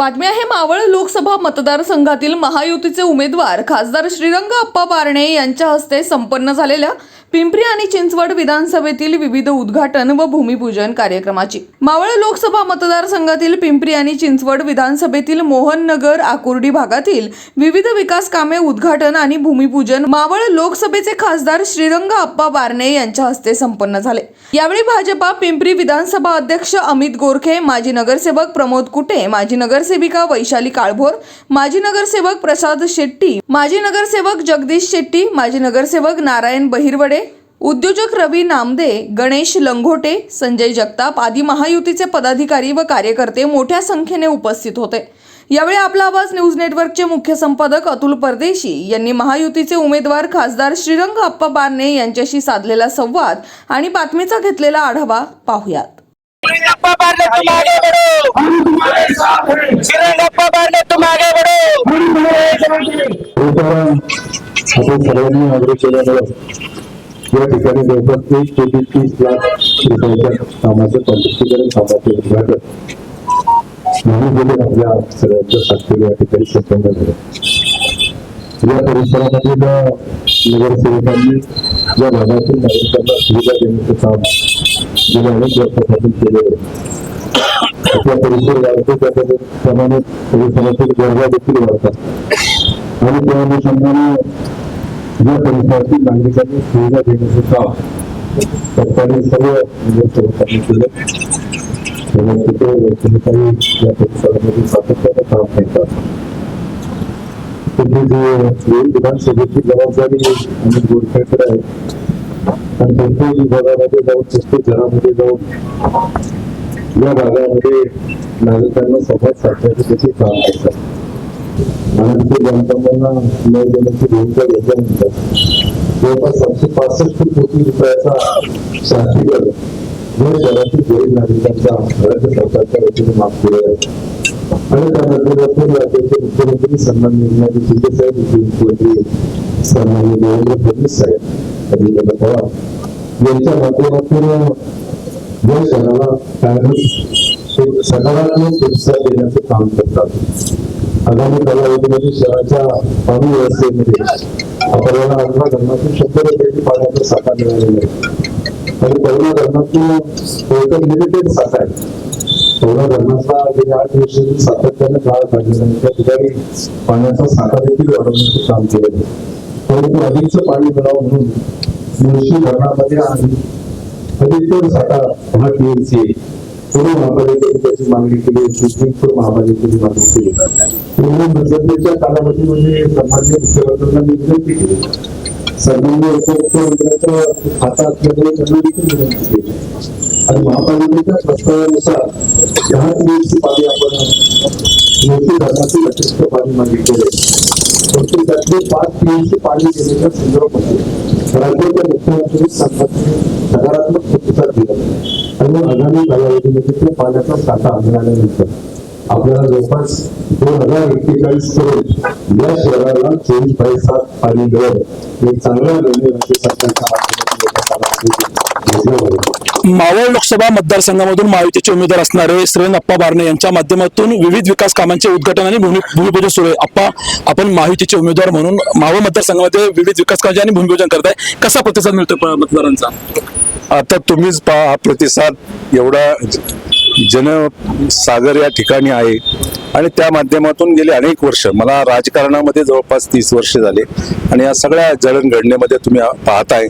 बातमी आहे मावळ लोकसभा मतदारसंघातील महायुतीचे उमेदवार खासदार श्रीरंग अप्पा बारणे यांच्या हस्ते संपन्न झालेल्या पिंपरी आणि चिंचवड विधानसभेतील विविध उद्घाटन व भूमिपूजन कार्यक्रमाची. मावळ लोकसभा मतदारसंघातील पिंपरी आणि चिंचवड विधानसभेतील मोहननगर आकुर्डी भागातील विविध विकास कामे उद्घाटन आणि भूमिपूजन मावळ लोकसभेचे खासदार श्रीरंग अप्पा बारणे यांच्या हस्ते संपन्न झाले. यावेळी भाजपा पिंपरी विधानसभा अध्यक्ष अमित गोरखे माजी नगरसेवक प्रमोद कुटे माजी नगरसेविका वैशाली काळभोर माजी नगरसेवक प्रसाद शेट्टी माजी नगरसेवक जगदीश शेट्टी माजी नगरसेवक नारायण बहिरवडे उद्योजक रवी नामदे गणेश लंघोटे संजय जगताप आदी महायुतीचे पदाधिकारी व कार्यकर्ते मोठ्या संख्येने उपस्थित होते. यावेळी आपला आवाज न्यूज नेटवर्कचे मुख्य संपादक अतुल परदेशी यांनी महायुतीचे उमेदवार खासदार श्रीरंग अप्पा बारणे यांच्याशी साधलेला संवाद आणि बातमीचा घेतलेला आढावा पाहुयात. श्रीरंगप्पा बारने तुम आगे बढ़ो श्रीरंगप्पा बारने तुम आगे बढ़ो आपण सर्वांनी आग्रह केल्यामुळे या ठिकाणी जवळपास तीस कोटी तीस लाख रुपयाच्या कामाचं पंचवीकरण कामाचे उद्घाटन. महानगरी आपल्या सगळ्यांच्या साक्षीने या ठिकाणी संपन्न झालं. या परिसरामधील नगरसेवकांनी या भागातील नागरिकांना सुविधा देण्याचं काम गेल्या अनेक वर्षापासून केले आपला परिसर वाढतो त्याप्रमाणे परिसरातील गरजा देखील वाढतात. आणि त्या अनुषंगाने या परिसरातील नागरिकांनी सुविधा देण्याचं काम सरकारने सर्व नगरसेवकांनी केलं. त्यामुळे तिथे या परिसरामध्ये सातत्यानं काम करतात. विधानसभेची जबाबदारी आणि गोरखेकडे आहे आणि कोणत्याही विभागामध्ये जाऊन प्रत्येक घरामध्ये जाऊन या भागामध्ये नागरिकांना संवाद साधण्याचं देखील काम करतात. देण्याची भूमिका घेतल्यानंतर जवळपास सातशे पासष्ट कोटी रुपयाचा शहरातील गरीब नागरिकांचा राज्य सरकारच्या वतीने माफ आहे. आणि राज्याचे मुख्यमंत्री सन्मान निर्णयाचे शिंदे साहेब उपमुख्यमंत्री देवेंद्र फडणवीस साहेब अजित पवार यांच्या माध्यमातून या शहराला कायम सकारात्मक प्रतिसाद देण्याचं काम करतात. आगामी कालावधीमध्ये शहराच्या पाणी व्यवस्थेमध्ये आपल्याला अठरा धरणातून शंभर रुपयाची पाण्याचा साठा मिळालेला आहे. आणि पहिल्या धरणातून टोटल लिमिटेड साठा आहे. पूर्ण धरणाचा गेल्या आठ वर्षांनी सातत्याने काळ काढलेला आहे त्या ठिकाणी पाण्याचा साठा देखील वाढवण्याचं काम केलं आहे. परंतु अधिकचं पाणी मिळावं म्हणून मुळशी धरणामध्ये आणि अधिकतर साठा पुन्हा टीएमसी पुणे महापालिकेने त्याची मागणी केली सुप्रीमकोर्ट महापालिकेने मागणी केली. पूर्ण कालावधीमध्ये सन्मान्य मुख्यमंत्र्यांना मी विनंती केली. सन्मान्य खाता असल्यामुळे त्यांना देखील विनंती केली. आणि महापालिकेच्या प्रस्तावानुसार दहा टीएमसी पाणी आपण मोठी धरणातील अतिरिक्त पाणी मागितलेले परंतु त्यातले पाच टीएमसी पाणी देण्याच्या संदर्भामध्ये राज्याच्या मुख्यमंत्री संघाने सकारात्मक प्रतिसाद दिला. आणि मग आगामी कालावधीमध्ये त्या पाण्याचा साठा मिळाल्यानंतर आपल्याला जवळपास दोन हजार एक्केचाळीस करोड या शहराला चोवीस बाय सात पाणी मिळेल. एक चांगला निर्णय राज्य सरकारच्या मावळ लोकसभा मतदारसंघामधून महायुतीचे उमेदवार असणारे श्रेन अप्पा बारणे यांच्या माध्यमातून विविध विकास कामांचे उद्घाटन आणि भूमी भूमिपूजन सुरू आहे. अप्पा आपण महायुतीचे उमेदवार म्हणून मावळ मतदारसंघामध्ये विविध विकास कामांचे आणि भूमिपूजन करताय. कसा प्रतिसाद मिळतो मतदारांचा? आता तुम्हीच पहा हा प्रतिसाद एवढा जनसागर या ठिकाणी आहे आणि त्या माध्यमातून गेले अनेक वर्ष. मला राजकारणामध्ये जवळपास तीस वर्ष झाले आणि या सगळ्या जडणघडणीमध्ये तुम्ही पाहताय.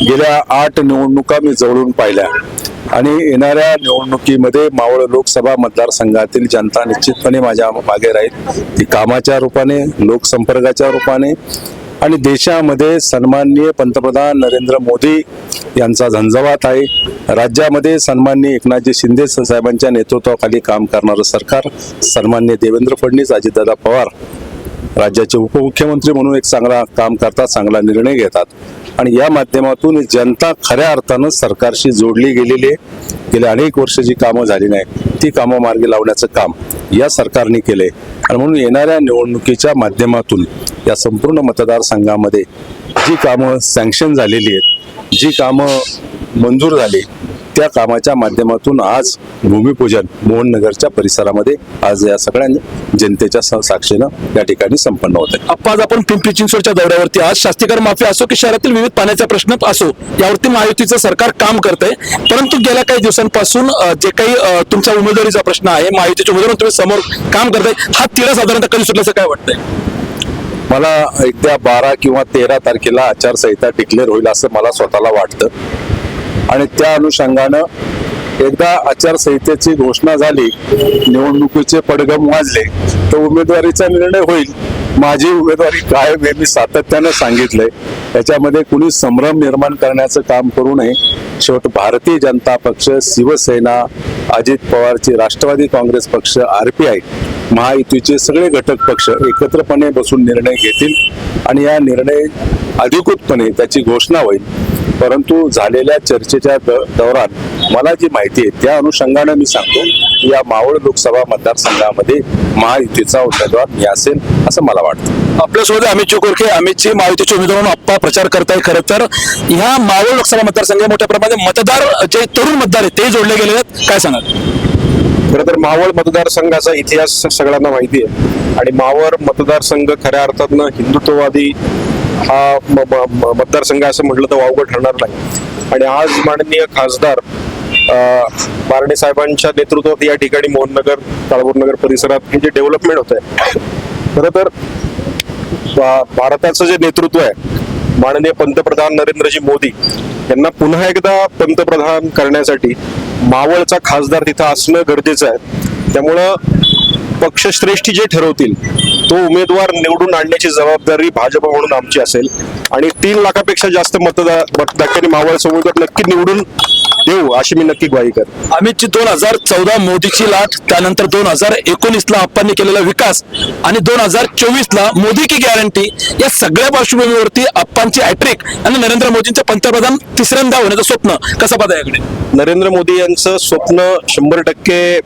गेल्या आठ निवडणुका मी जवळून पाहिल्या आणि येणाऱ्या निवडणुकीमध्ये मावळ लोकसभा मतदारसंघातील जनता निश्चितपणे माझ्या मागे राहील. ती कामाच्या रूपाने लोकसंपर्काच्या रूपाने आणि देशामध्ये सन्माननीय पंतप्रधान नरेंद्र मोदी यांचा झंझवात आहे. राज्यामध्ये सन्माननीय एकनाथजी शिंदे साहेबांच्या नेतृत्वाखाली काम करणारं सरकार सन्माननीय देवेंद्र फडणवीस अजितदादा पवार राज्याचे उपमुख्यमंत्री म्हणून एक चांगला काम करतात चांगला निर्णय घेतात. आणि या माध्यमातून जनता खऱ्या अर्थानं सरकारशी जोडली गेलेली आहे. गेल्या अनेक वर्ष जी कामं झाली नाही ती कामं मार्गी लावण्याचं काम या सरकारने केले. आणि म्हणून येणाऱ्या निवडणुकीच्या माध्यमातून या संपूर्ण मतदारसंघामध्ये जी कामं सँक्शन झालेली आहेत जी कामं मंजूर झाली त्या कामाच्या माध्यमातून आज भूमिपूजन मोहननगरच्या परिसरामध्ये आज या सगळ्या जनतेच्या साक्षीनं या ठिकाणी संपन्न होत आहे आज आपण पिंपरी चिंचवडच्या दौऱ्यावरती आज शास्तीकर माफी असो की शहरातील विविध पाण्याचा प्रश्न असो यावरती महायुतीचं सरकार काम करतंय. परंतु गेल्या काही दिवसांपासून जे काही अ, तुमच्या उमेदवारीचा प्रश्न आहे महायुतीच्या उमेदवार तुम्ही समोर काम करताय हा तिढा साधारणतः कधी सुटल्याचं काय वाटतंय? मला एकदा बारा किंवा तेरा तारखेला आचारसंहिता डिक्लेअर होईल असं मला स्वतःला वाटतं. आणि त्या अनुषंगानं एकदा आचारसंहितेची घोषणा झाली निवडणुकीचे पडगम वाजले तर उमेदवारीचा निर्णय होईल. माझी उमेदवारी काय हे मी सातत्यानं सांगितलंय. त्याच्यामध्ये कुणी संभ्रम निर्माण करण्याचं काम करू नये. शेवट भारतीय जनता पक्ष शिवसेना अजित पवारचे राष्ट्रवादी काँग्रेस पक्ष आर पी आय महायुतीचे सगळे घटक पक्ष एकत्रपणे बसून निर्णय घेतील. आणि या निर्णय अधिकृतपणे त्याची घोषणा होईल. परंतु झालेल्या चर्चेच्या दौरान मला जी माहिती आहे त्या अनुषंगानं मी सांगतो की या मावळ लोकसभा मतदारसंघामध्ये महायुतीचा उमेदवार मी असेल असं मला वाटतं. आपल्यासोबत अमित चोकोरके अमितची महायुतीचे उमेदवार म्हणून आप्पा प्रचार करताय खरं तर. ह्या मावळ लोकसभा मतदारसंघात मोठ्या प्रमाणात मतदार जे तरुण मतदार आहेत ते जोडले गेले आहेत. काय सांगाल? खरं तर मावळ मतदारसंघाचा इतिहास सगळ्यांना माहिती आहे. आणि मावळ मतदारसंघ खऱ्या अर्थातनं हिंदुत्ववादी हा मतदारसंघ असं म्हटलं तर वावगं ठरणार नाही. आणि आज माननीय खासदार अं, बारणे साहेबांच्या नेतृत्वात या ठिकाणी मोहननगर काळभोरनगर परिसरात हे जे डेव्हलपमेंट होत आहे खरं तर भारताचं जे नेतृत्व आहे माननीय पंतप्रधान नरेंद्रजी मोदी यांना पुन्हा एकदा पंतप्रधान करण्यासाठी मावळचा खासदार तिथं असणं गरजेचं आहे. त्यामुळं पक्षश्रेष्ठी जे ठरवतील तो उमेदवार निवडून आणण्याची जबाबदारी भाजप म्हणून आमची असेल. आणि तीन लाखापेक्षा जास्त मतदार मतदारांनी मावळचा उमेदवार नक्की निवडून देऊ अशी मी नक्की ग्वाही करतो. अमितची दोन हजार चौदा मोदीची लाट त्यानंतर दोन हजार एकोणीस ला आप्पांनी केलेला विकास आणि दोन हजार चोवीस ला मोदी की गॅरंटी या सगळ्या पार्श्वभूमीवरती आप्पांची हॅट्रिक आणि नरेंद्र मोदींचे पंतप्रधान तिसऱ्यांदा होण्याचं स्वप्न कसं पाहता याकडे? नरेंद्र मोदी यांचं स्वप्न शंभर टक्के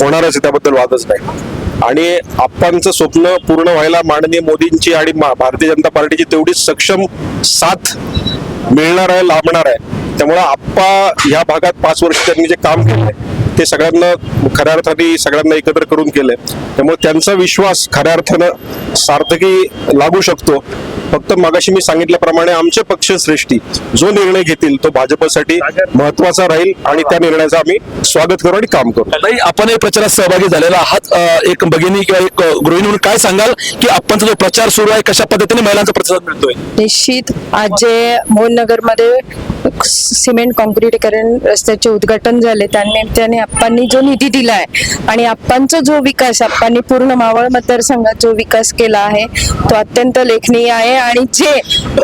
होणारच त्याबद्दल वादच नाही. आणि आप्पांचं स्वप्न पूर्ण व्हायला माननीय मोदींची आणि मा- भारतीय जनता पार्टीची तेवढी सक्षम साथ मिळणार आहे लाभणार आहे. त्यामुळं आप्पा ह्या भागात पाच वर्ष त्यांनी जे काम केलंय ते सगळ्यांना खऱ्या अर्थाने सगळ्यांना एकत्र करून केलंय. त्यामुळे त्यांचा विश्वास खऱ्या अर्थानं सार्थकी लागू शकतो. फक्त मगाशी मी सांगितल्याप्रमाणे आमचे पक्षश्रेष्ठी जो निर्णय घेतील तो भाजपसाठी महत्त्वाचा राहील आणि त्या निर्णयाचं आम्ही स्वागत करू आणि काम करू. ताई, आपण या प्रचारात सहभागी झालेला आहात. एक भगिनी किंवा एक गृहिणी म्हणून काय सांगाल की आप्पांचा जो प्रचार सुरू आहे कशा पद्धतीने महिलांचा प्रतिसाद मिळतोय? निश्चित. आज जे मोहननगरमध्ये सिमेंट कॉन्क्रीटीकरण रस्त्याचे उद्घाटन झाले. त्यानिमित्ताने आप्पांनी जो निधी दिला आहे आणि आप्पांचा जो विकास आप्पांनी पूर्ण मावळ मतदारसंघात जो विकास केला आहे तो अत्यंत लेखनीय आहे. आणि जे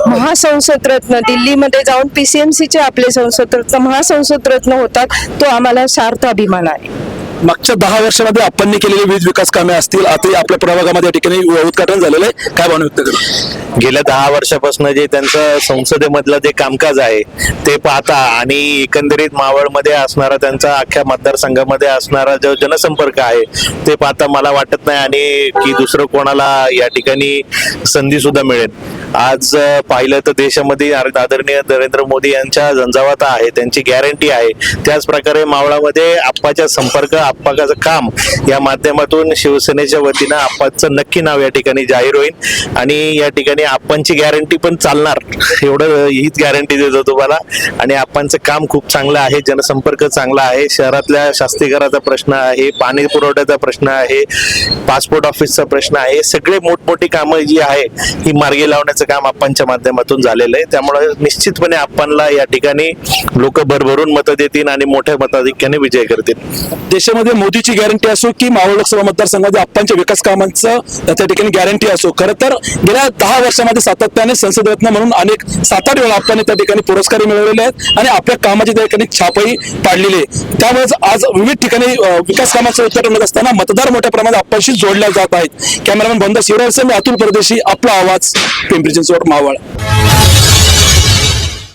महासंसद रत्न दिल्लीमध्ये जाऊन पीसीएमसीचे आपले संसद रत्न महासंसद रत्न होतात तो आम्हाला सार्थ अभिमान आहे. मागच्या दहा वर्षामध्ये आपण केलेली वीज विकास कामे असतील आता आपल्या प्रभागामध्ये या ठिकाणी उद्घाटन झालेलं आहे. काय भावना व्यक्त गेल्या दहा वर्षापासून जे त्यांचं संसदेमधलं जे कामकाज आहे ते पाहता आणि एकंदरीत मावळमध्ये असणारा त्यांचा अख्ख्या मतदारसंघामध्ये असणारा जो जनसंपर्क आहे ते पाहता मला वाटत नाही आणि की दुसरं कोणाला या ठिकाणी संधी सुद्धा मिळेल. आज पाहिलं तर देशामध्ये आदरणीय नरेंद्र मोदी यांच्या झंझावात आहे त्यांची गॅरंटी आहे. त्याच प्रकारे मावळामध्ये आप्पाच्या संपर्क आप्पाचं काम या माध्यमातून शिवसेनेच्या वतीनं आप्पाचं नक्की नाव या ठिकाणी जाहीर होईल. आणि या ठिकाणी आप्पांची गॅरंटी पण चालणार. एवढं हीच गॅरंटी देतो तुम्हाला. आणि आप्पांचं काम खूप चांगलं आहे जनसंपर्क चांगला आहे. शहरातल्या शास्तीकराचा प्रश्न आहे पाणी पुरवठ्याचा प्रश्न आहे पासपोर्ट ऑफिसचा प्रश्न आहे. सगळे मोठमोठी कामं जी आहे ही मार्गी लावण्याचं काम आपणच्या माध्यमातून झालेलं आहे. त्यामुळे निश्चितपणे आपणला या ठिकाणी लोक भरभरून मतं देतील आणि मोठ्या मताधिक्याने विजय करतील. देशामध्ये मोदीची गॅरंटी असो की मावळ लोकसभा मतदारसंघामध्ये आपणच्या विकास कामांचं त्या ठिकाणी गॅरंटी असो. खरं तर गेल्या दहा वर्षामध्ये सातत्याने संसद रत्न म्हणून अनेक सात आठ वेळा आपण त्या ठिकाणी पुरस्कार मिळवलेले आहेत आणि आपल्या कामाची त्या ठिकाणी छापही पाडलेली आहे. त्यामुळेच आज विविध ठिकाणी विकास कामाचं उच्चाटन होत असताना मतदार मोठ्या प्रमाणात आपणशी जोडल्या जात आहेत. कॅमेरामॅन बंद शिवराय मी अतुल परदेशी आपला आवाज पिंपरी चिंचवड मावळ